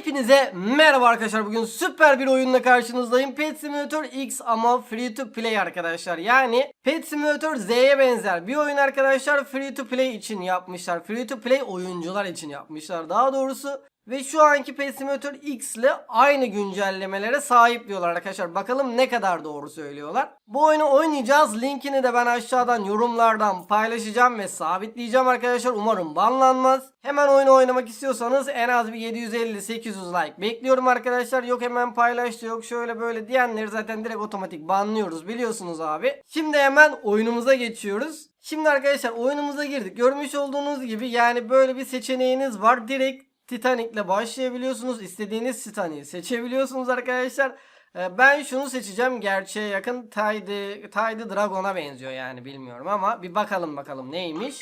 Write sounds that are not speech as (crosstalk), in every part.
Hepinize merhaba arkadaşlar. Bugün süper bir oyunla karşınızdayım. Pet Simulator X ama free to play arkadaşlar. Yani Pet Simulator Z'ye benzer bir oyun arkadaşlar. Free to play için yapmışlar. Free to play oyuncular için yapmışlar. Daha doğrusu ve şu anki Pet Simulator X ile aynı güncellemelere sahip diyorlar arkadaşlar. Bakalım ne kadar doğru söylüyorlar. Bu oyunu oynayacağız. Linkini de ben aşağıdan yorumlardan paylaşacağım ve sabitleyeceğim arkadaşlar. Umarım banlanmaz. Hemen oyunu oynamak istiyorsanız en az bir 750-800 like bekliyorum arkadaşlar. Yok hemen paylaştı yok şöyle böyle diyenleri zaten direkt otomatik banlıyoruz biliyorsunuz abi. Şimdi hemen oyunumuza geçiyoruz. Şimdi arkadaşlar oyunumuza girdik. Görmüş olduğunuz gibi yani böyle bir seçeneğiniz var. Direkt Titanic'le başlayabiliyorsunuz. İstediğiniz Titanic'i seçebiliyorsunuz arkadaşlar. Ee, Ben şunu seçeceğim. Gerçeğe yakın Tide, Tide Dragon'a benziyor yani bilmiyorum ama bir bakalım bakalım neymiş.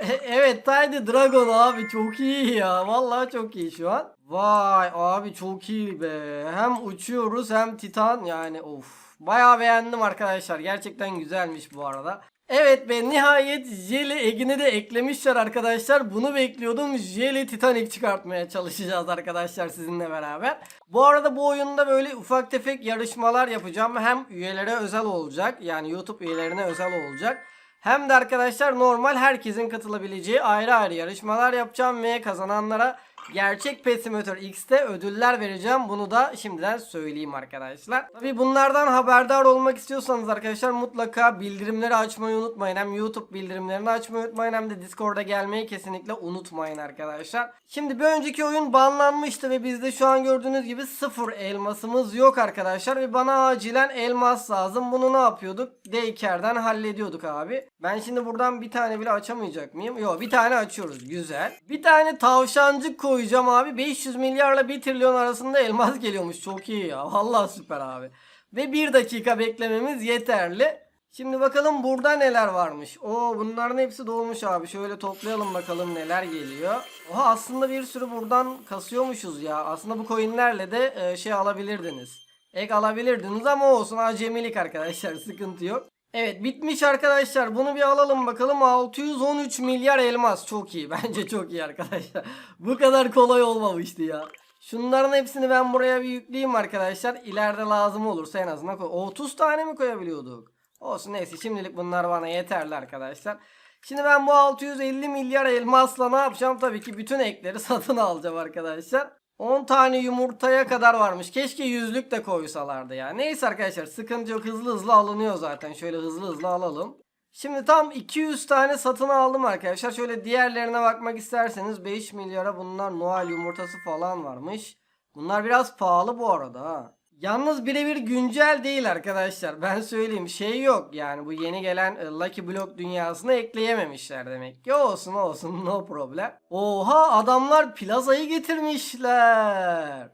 E- Evet Tide Dragon abi çok iyi ya. Vallahi çok iyi şu an. Vay abi çok iyi be. Hem uçuyoruz hem Titan yani of. Bayağı beğendim arkadaşlar. Gerçekten güzelmiş bu arada. Evet be nihayet Jelly Egin'i de eklemişler arkadaşlar. Bunu bekliyordum. Jelly Titanic çıkartmaya çalışacağız arkadaşlar sizinle beraber. Bu arada bu oyunda böyle ufak tefek yarışmalar yapacağım. Hem üyelere özel olacak. Yani YouTube üyelerine özel olacak. Hem de arkadaşlar normal herkesin katılabileceği ayrı ayrı yarışmalar yapacağım ve kazananlara gerçek Pet X'te ödüller vereceğim. Bunu da şimdiden söyleyeyim arkadaşlar. Tabi bunlardan haberdar olmak istiyorsanız arkadaşlar mutlaka bildirimleri açmayı unutmayın. Hem YouTube bildirimlerini açmayı unutmayın hem de Discord'a gelmeyi kesinlikle unutmayın arkadaşlar. Şimdi bir önceki oyun banlanmıştı ve bizde şu an gördüğünüz gibi sıfır elmasımız yok arkadaşlar. Ve bana acilen elmas lazım. Bunu ne yapıyorduk? Daycare'den hallediyorduk abi. Ben şimdi buradan bir tane bile açamayacak mıyım? Yok bir tane açıyoruz. Güzel. Bir tane tavşancık koyacağım abi. 500 milyarla 1 trilyon arasında elmas geliyormuş. Çok iyi ya. Vallahi süper abi. Ve 1 dakika beklememiz yeterli. Şimdi bakalım burada neler varmış. Oo bunların hepsi dolmuş abi. Şöyle toplayalım bakalım neler geliyor. Oha aslında bir sürü buradan kasıyormuşuz ya. Aslında bu coinlerle de e, şey alabilirdiniz. Ek alabilirdiniz ama olsun acemilik arkadaşlar (laughs) sıkıntı yok. Evet bitmiş arkadaşlar. Bunu bir alalım bakalım. 613 milyar elmas. Çok iyi. (laughs) Bence çok iyi arkadaşlar. Bu kadar kolay olmamıştı ya. Şunların hepsini ben buraya bir yükleyeyim arkadaşlar. İleride lazım olursa en azından koy. 30 tane mi koyabiliyorduk? Olsun neyse şimdilik bunlar bana yeterli arkadaşlar. Şimdi ben bu 650 milyar elmasla ne yapacağım? Tabii ki bütün ekleri (laughs) satın alacağım arkadaşlar. 10 tane yumurtaya kadar varmış. Keşke yüzlük de koysalardı ya. Neyse arkadaşlar sıkıntı yok. Hızlı hızlı alınıyor zaten. Şöyle hızlı hızlı alalım. Şimdi tam 200 tane satın aldım arkadaşlar. Şöyle diğerlerine bakmak isterseniz 5 milyara bunlar Noel yumurtası falan varmış. Bunlar biraz pahalı bu arada ha. Yalnız birebir güncel değil arkadaşlar. Ben söyleyeyim şey yok yani bu yeni gelen e, Lucky Block dünyasına ekleyememişler demek ki. Olsun olsun (laughs) no problem. Oha adamlar plazayı getirmişler.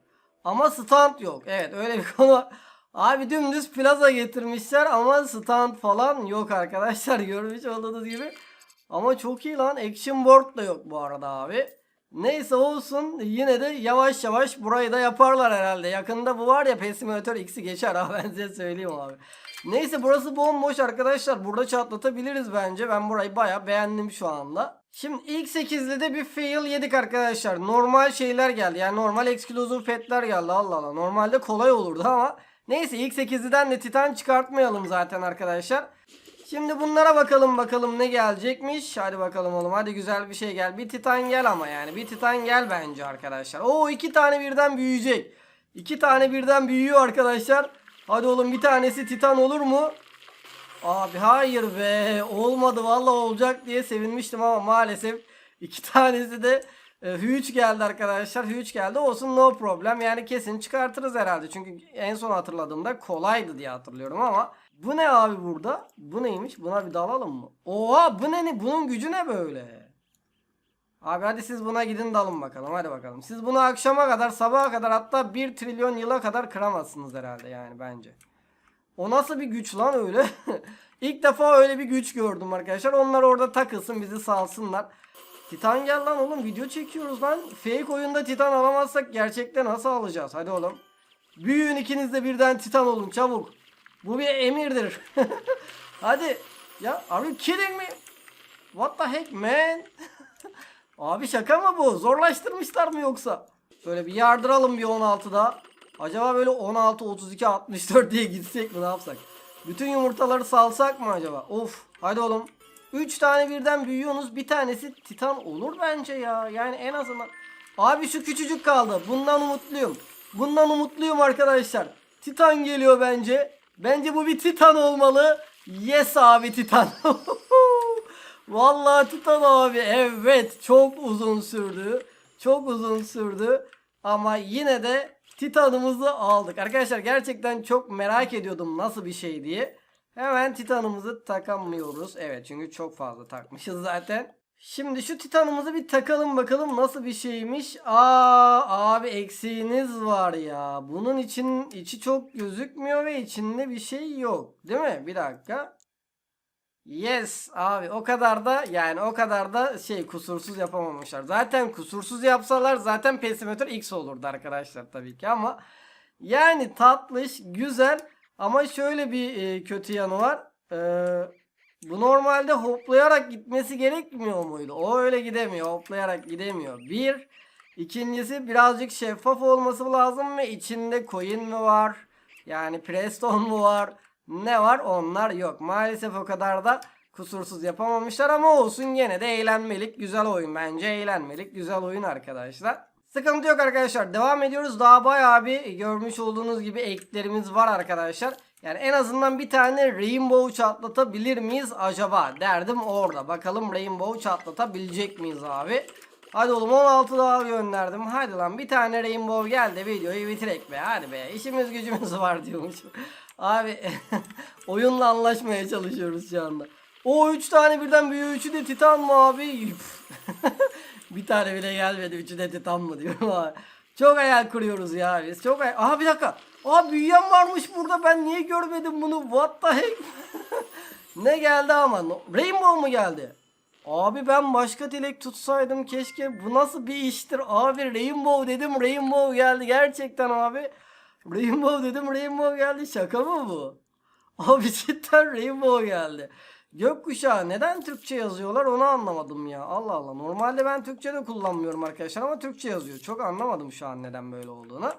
Ama stand yok. Evet öyle bir (laughs) konu. Abi dümdüz plaza getirmişler ama stand falan yok arkadaşlar. (laughs) Görmüş olduğunuz gibi. Ama çok iyi lan. Action board da yok bu arada abi. Neyse olsun yine de yavaş yavaş burayı da yaparlar herhalde. Yakında bu var ya Pet Simulator X'i geçer ha (laughs) ben size söyleyeyim abi. Neyse burası bomboş arkadaşlar. Burada çatlatabiliriz bence. Ben burayı baya beğendim şu anda. Şimdi ilk 8'de de bir fail yedik arkadaşlar. Normal şeyler geldi. Yani normal exclusive petler geldi. Allah Allah. Normalde kolay olurdu ama. Neyse ilk 8'den de titan çıkartmayalım zaten arkadaşlar. Şimdi bunlara bakalım bakalım ne gelecekmiş. Hadi bakalım oğlum hadi güzel bir şey gel. Bir titan gel ama yani. Bir titan gel bence arkadaşlar. Oo iki tane birden büyüyecek. İki tane birden büyüyor arkadaşlar. Hadi oğlum bir tanesi titan olur mu? Abi hayır be. Olmadı vallahi olacak diye sevinmiştim ama maalesef iki (laughs) tanesi de e, huge geldi arkadaşlar. Huge geldi. Olsun no problem. Yani kesin çıkartırız herhalde. Çünkü en son hatırladığımda kolaydı diye hatırlıyorum ama bu ne abi burada? Bu neymiş? Buna bir dalalım mı? Oha bu ne? ne? Bunun gücü ne böyle? Abi hadi siz buna gidin dalın bakalım. Hadi bakalım. Siz bunu akşama kadar, sabaha kadar hatta 1 trilyon yıla kadar kıramazsınız herhalde yani bence. O nasıl bir güç lan öyle? (laughs) İlk defa öyle bir güç gördüm arkadaşlar. Onlar orada takılsın bizi salsınlar. Titan gel lan oğlum video çekiyoruz lan. Fake oyunda Titan alamazsak gerçekten nasıl alacağız? Hadi oğlum. Büyüyün ikiniz de birden Titan olun çabuk. Bu bir emirdir. (laughs) Hadi. Ya are you kidding me? What the heck man? (laughs) Abi şaka mı bu? Zorlaştırmışlar mı yoksa? Şöyle bir yardıralım bir 16'da. Acaba böyle 16, 32, 64 diye gitsek mi ne yapsak? Bütün yumurtaları salsak mı acaba? Of hadi oğlum. 3 tane birden büyüyorsunuz. Bir tanesi titan olur bence ya. Yani en azından. Abi şu küçücük kaldı. Bundan umutluyum. Bundan umutluyum arkadaşlar. Titan geliyor bence. Bence bu bir titan olmalı. Yes abi titan. (laughs) Vallahi titan abi. Evet çok uzun sürdü. Çok uzun sürdü. Ama yine de titanımızı aldık. Arkadaşlar gerçekten çok merak ediyordum nasıl bir şey diye. Hemen titanımızı takamıyoruz. Evet çünkü çok fazla takmışız zaten. Şimdi şu titanımızı bir takalım bakalım nasıl bir şeymiş. Aa abi eksiğiniz var ya. Bunun için içi çok gözükmüyor ve içinde bir şey yok. Değil mi? Bir dakika. Yes abi o kadar da yani o kadar da şey kusursuz yapamamışlar. Zaten kusursuz yapsalar zaten Pesimeter X olurdu arkadaşlar tabii ki ama yani tatlış güzel ama şöyle bir e, kötü yanı var. Ee, bu normalde hoplayarak gitmesi gerekmiyor muydu? O öyle gidemiyor. Hoplayarak gidemiyor. Bir. İkincisi birazcık şeffaf olması lazım ve içinde coin mi var? Yani Preston mu var? Ne var? Onlar yok. Maalesef o kadar da kusursuz yapamamışlar ama olsun gene de eğlenmelik güzel oyun bence. Eğlenmelik güzel oyun arkadaşlar. Sıkıntı yok arkadaşlar. Devam ediyoruz. Daha bayağı bir görmüş olduğunuz gibi eklerimiz var arkadaşlar. Yani en azından bir tane Rainbow çatlatabilir miyiz acaba? Derdim orada. Bakalım Rainbow çatlatabilecek miyiz abi? Hadi oğlum 16 daha gönderdim. Hadi lan bir tane Rainbow geldi videoyu bitirek be. Hadi be işimiz gücümüz var diyormuş. Abi (laughs) oyunla anlaşmaya çalışıyoruz şu anda. O 3 tane birden büyüyor. Üçü de Titan mı abi? (laughs) Bir tane bile gelmedi. Üçü de Titan mı diyorum abi. Çok hayal kuruyoruz ya biz. Çok hayal... Aha bir dakika. Aa büyüyen varmış burada. Ben niye görmedim bunu? What the heck? (laughs) ne geldi ama? Rainbow mu geldi? Abi ben başka dilek tutsaydım keşke. Bu nasıl bir iştir? Abi Rainbow dedim. Rainbow geldi. Gerçekten abi. Rainbow dedim. Rainbow geldi. Şaka mı bu? Abi cidden Rainbow geldi. Gökkuşağı neden Türkçe yazıyorlar onu anlamadım ya. Allah Allah. Normalde ben Türkçe de kullanmıyorum arkadaşlar ama Türkçe yazıyor. Çok anlamadım şu an neden böyle olduğunu.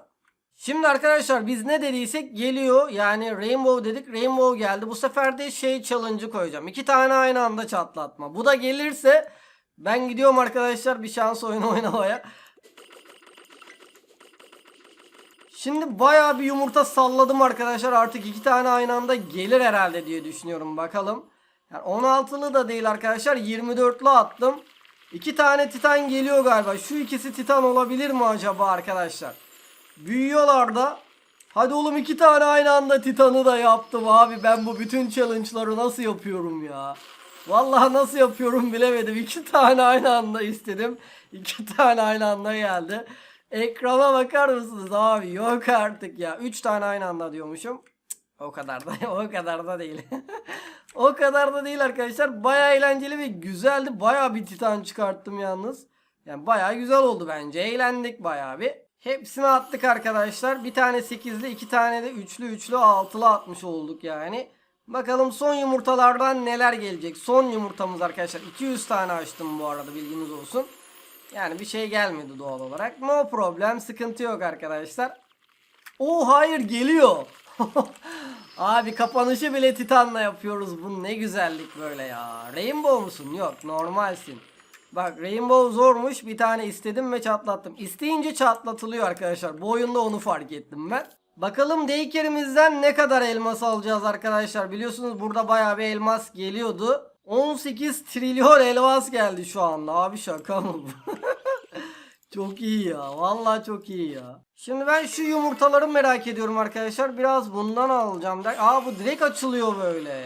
Şimdi arkadaşlar biz ne dediysek geliyor. Yani Rainbow dedik. Rainbow geldi. Bu sefer de şey challenge'ı koyacağım. İki tane aynı anda çatlatma. Bu da gelirse ben gidiyorum arkadaşlar bir şans oyunu (laughs) oynamaya. Şimdi bayağı bir yumurta salladım arkadaşlar. Artık iki tane aynı anda gelir herhalde diye düşünüyorum. Bakalım. Yani 16'lı da değil arkadaşlar. 24'lü attım. İki tane titan geliyor galiba. Şu ikisi titan olabilir mi acaba arkadaşlar? Büyüyorlar da. Hadi oğlum iki tane aynı anda titanı da yaptım abi. Ben bu bütün challenge'ları nasıl yapıyorum ya? Vallahi nasıl yapıyorum bilemedim. İki tane aynı anda istedim. İki tane aynı anda geldi. Ekrana bakar mısınız abi? Yok artık ya. Üç tane aynı anda diyormuşum. O kadar da (laughs) o kadar da değil. (laughs) o kadar da değil arkadaşlar. Baya eğlenceli ve güzeldi. Baya bir titan çıkarttım yalnız. Yani baya güzel oldu bence. Eğlendik baya bir. Hepsini attık arkadaşlar. Bir tane 8'li, iki tane de üçlü, üçlü, altılı atmış olduk yani. Bakalım son yumurtalardan neler gelecek. Son yumurtamız arkadaşlar. 200 tane açtım bu arada bilginiz olsun. Yani bir şey gelmedi doğal olarak. No problem. Sıkıntı yok arkadaşlar. O hayır geliyor. (laughs) Abi kapanışı bile Titan'la yapıyoruz. Bu ne güzellik böyle ya. Rainbow musun? Yok normalsin. Bak Rainbow zormuş. Bir tane istedim ve çatlattım. İsteyince çatlatılıyor arkadaşlar. Bu oyunda onu fark ettim ben. Bakalım daycare'imizden ne kadar elmas alacağız arkadaşlar. Biliyorsunuz burada bayağı bir elmas geliyordu. 18 trilyon elmas geldi şu anda. Abi şaka mı bu? (laughs) Çok iyi ya. Vallahi çok iyi ya. Şimdi ben şu yumurtaları merak ediyorum arkadaşlar. Biraz bundan alacağım. Aa bu direkt açılıyor böyle.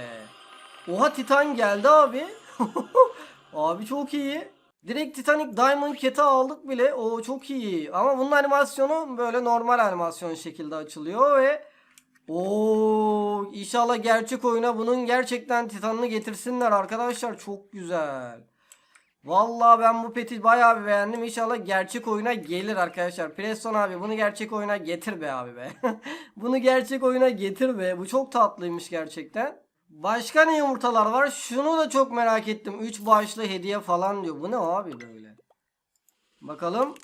Oha Titan geldi abi. (laughs) abi çok iyi. Direkt Titanic Diamond Cat'ı aldık bile. O çok iyi. Ama bunun animasyonu böyle normal animasyon şekilde açılıyor ve Oo, inşallah gerçek oyuna bunun gerçekten Titan'ını getirsinler arkadaşlar. Çok güzel. Vallahi ben bu peti bayağı bir beğendim. İnşallah gerçek oyuna gelir arkadaşlar. Preston abi bunu gerçek oyuna getir be abi be. (laughs) bunu gerçek oyuna getir be. Bu çok tatlıymış gerçekten. Başka ne yumurtalar var? Şunu da çok merak ettim. 3 bağışlı hediye falan diyor. Bu ne abi böyle? Bakalım.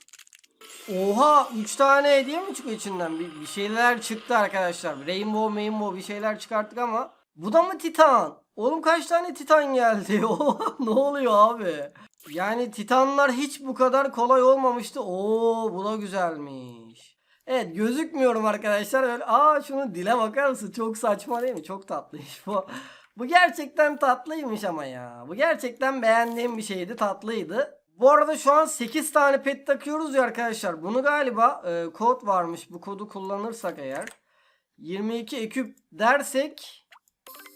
Oha 3 tane hediye mi çıkıyor içinden? Bir, bir şeyler çıktı arkadaşlar. Rainbow, Rainbow bir şeyler çıkarttık ama. Bu da mı Titan? Oğlum kaç tane Titan geldi? (laughs) Ne oluyor abi? Yani Titanlar hiç bu kadar kolay olmamıştı. Oo bu da güzelmiş. Evet gözükmüyorum arkadaşlar. Öyle, aa şunu dile bakar mısın? Çok saçma değil mi? Çok tatlıymış bu. (laughs) Bu gerçekten tatlıymış ama ya. Bu gerçekten beğendiğim bir şeydi. Tatlıydı. Bu arada şu an 8 tane pet takıyoruz ya arkadaşlar. Bunu galiba e, kod varmış. Bu kodu kullanırsak eğer 22 eküp dersek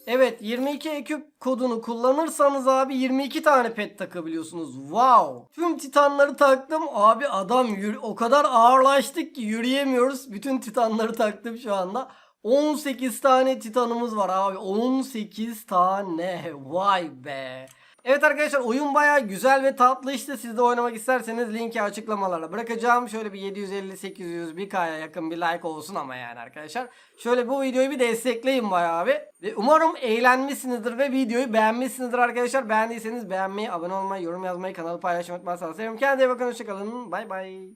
Evet 22 eküp kodunu kullanırsanız abi 22 tane pet takabiliyorsunuz. Wow. Tüm titanları taktım. Abi adam yürü- o kadar ağırlaştık ki yürüyemiyoruz. Bütün titanları taktım şu anda. 18 tane titanımız var abi. 18 tane. Vay be. Evet arkadaşlar oyun baya güzel ve tatlı işte siz de oynamak isterseniz linki açıklamalara bırakacağım. Şöyle bir 750-800 bir kaya yakın bir like olsun ama yani arkadaşlar. Şöyle bu videoyu bir destekleyin bayağı bir. Ve umarım eğlenmişsinizdir ve videoyu beğenmişsinizdir arkadaşlar. Beğendiyseniz beğenmeyi, abone olmayı, yorum yazmayı, kanalı paylaşmayı unutmazsanız sevinirim. Kendinize bakın hoşçakalın. Bay bay.